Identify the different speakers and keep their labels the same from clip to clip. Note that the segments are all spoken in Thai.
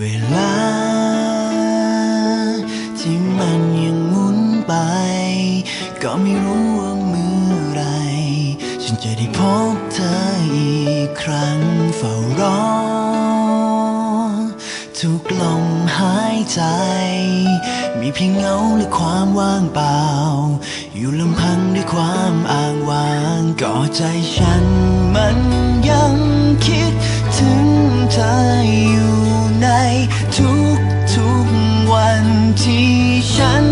Speaker 1: เวลา ที่มันยังหมุนไป ก็ไม่รู้ว่าเมื่อไร ฉันจะได้พบเธออีกครั้งเฝ้ารอ ทุกลมหายใจ มีเพียงเงาและความว่างเปล่า อยู่ลำพังด้วยความอ้างว้างก่อใจ
Speaker 2: ฉันมันยัง
Speaker 1: คิดถึงเธออยู่ ที่ฉัน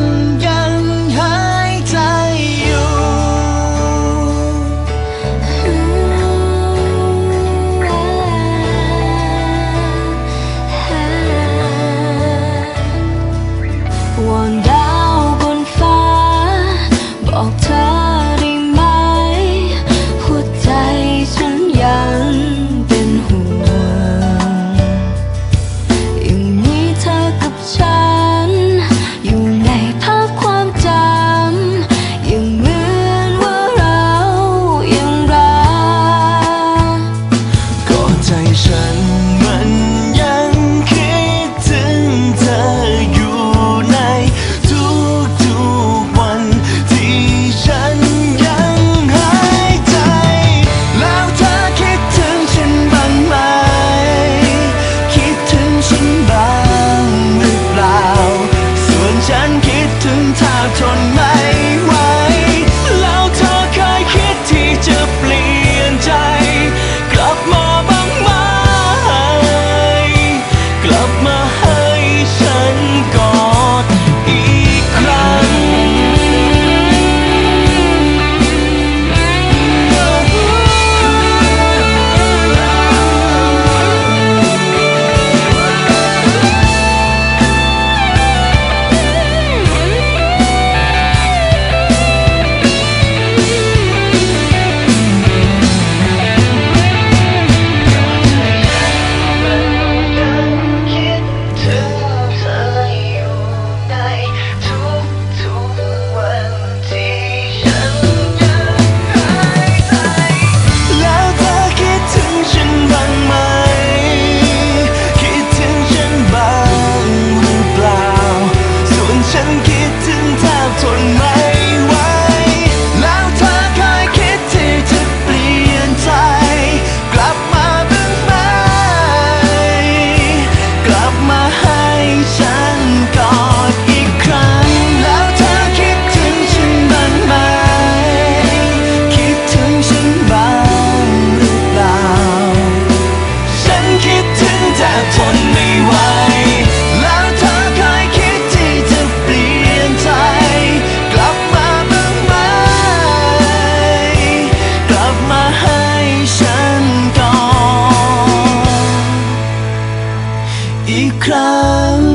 Speaker 1: อีกครั้ง